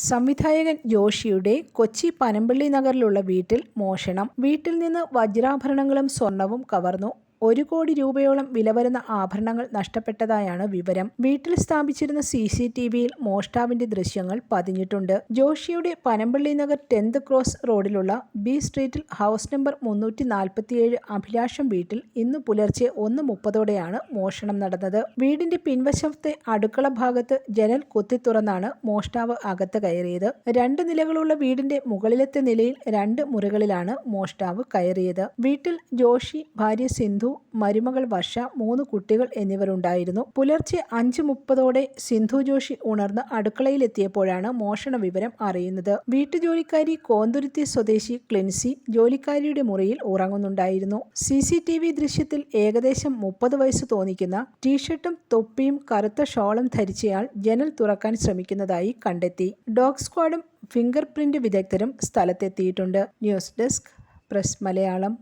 സംവിധായകൻ ജോഷിയുടെ കൊച്ചി പനമ്പള്ളി നഗറിലുള്ള വീട്ടിൽ മോഷണം. വീട്ടിൽ നിന്ന് വജ്രാഭരണങ്ങളും സ്വർണവും കവർന്നു. ഒരു കോടി രൂപയോളം വില വരുന്ന ആഭരണങ്ങൾ നഷ്ടപ്പെട്ടതായാണ് വിവരം. വീട്ടിൽ സ്ഥാപിച്ചിരുന്ന സി സി ടി വിയിൽ മോഷ്ടാവിന്റെ ദൃശ്യങ്ങൾ പതിഞ്ഞിട്ടുണ്ട്. ജോഷിയുടെ പനമ്പള്ളി നഗർ ടെൻത്ത് ക്രോസ് റോഡിലുള്ള ബി സ്ട്രീറ്റിൽ ഹൗസ് നമ്പർ മുന്നൂറ്റി നാൽപ്പത്തിയേഴ് അഭിലാഷം വീട്ടിൽ ഇന്ന് പുലർച്ചെ ഒന്ന് മുപ്പതോടെയാണ് മോഷണം നടന്നത്. വീടിന്റെ പിൻവശത്തെ അടുക്കള ഭാഗത്ത് ജനൽ കുത്തി തുറന്നാണ് മോഷ്ടാവ് അകത്ത് കയറിയത്. രണ്ട് നിലകളുള്ള വീടിന്റെ മുകളിലത്തെ നിലയിൽ രണ്ട് മുറികളിലാണ് മോഷ്ടാവ് കയറിയത്. വീട്ടിൽ ജോഷി ഭാര്യ സിന്ധു മരുമകൾ വർഷ മൂന്ന് കുട്ടികൾ എന്നിവരുണ്ടായിരുന്നു. പുലർച്ചെ അഞ്ച് മുപ്പതോടെ സിന്ധു ജോഷി ഉണർന്ന് അടുക്കളയിലെത്തിയപ്പോഴാണ് മോഷണ വിവരം അറിയുന്നത്. വീട്ടുജോലിക്കാരി കോന്തുരുത്തി സ്വദേശി ക്ലിൻസി ജോലിക്കാരിയുടെ മുറിയിൽ ഉറങ്ങുന്നുണ്ടായിരുന്നു. സി സി ടി വി ദൃശ്യത്തിൽ ഏകദേശം മുപ്പത് വയസ്സ് തോന്നിക്കുന്ന ടീഷർട്ടും തൊപ്പിയും കറുത്ത ഷോളും ധരിച്ചയാൾ ജനൽ തുറക്കാൻ ശ്രമിക്കുന്നതായി കണ്ടെത്തി. ഡോഗ് സ്ക്വാഡും ഫിംഗർ പ്രിന്റ് വിദഗ്ധരും സ്ഥലത്തെത്തിയിട്ടുണ്ട്. News desk press Malayalam.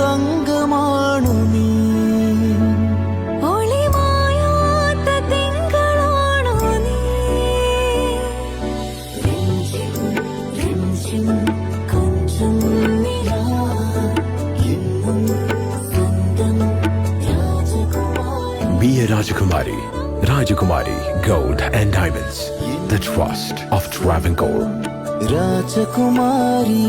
തങ്കമാണു നീ രാജകുമാരി Be a Rajakumari. Rajakumari Gold and Diamonds. The trust of Travancore. രാജകുമാരി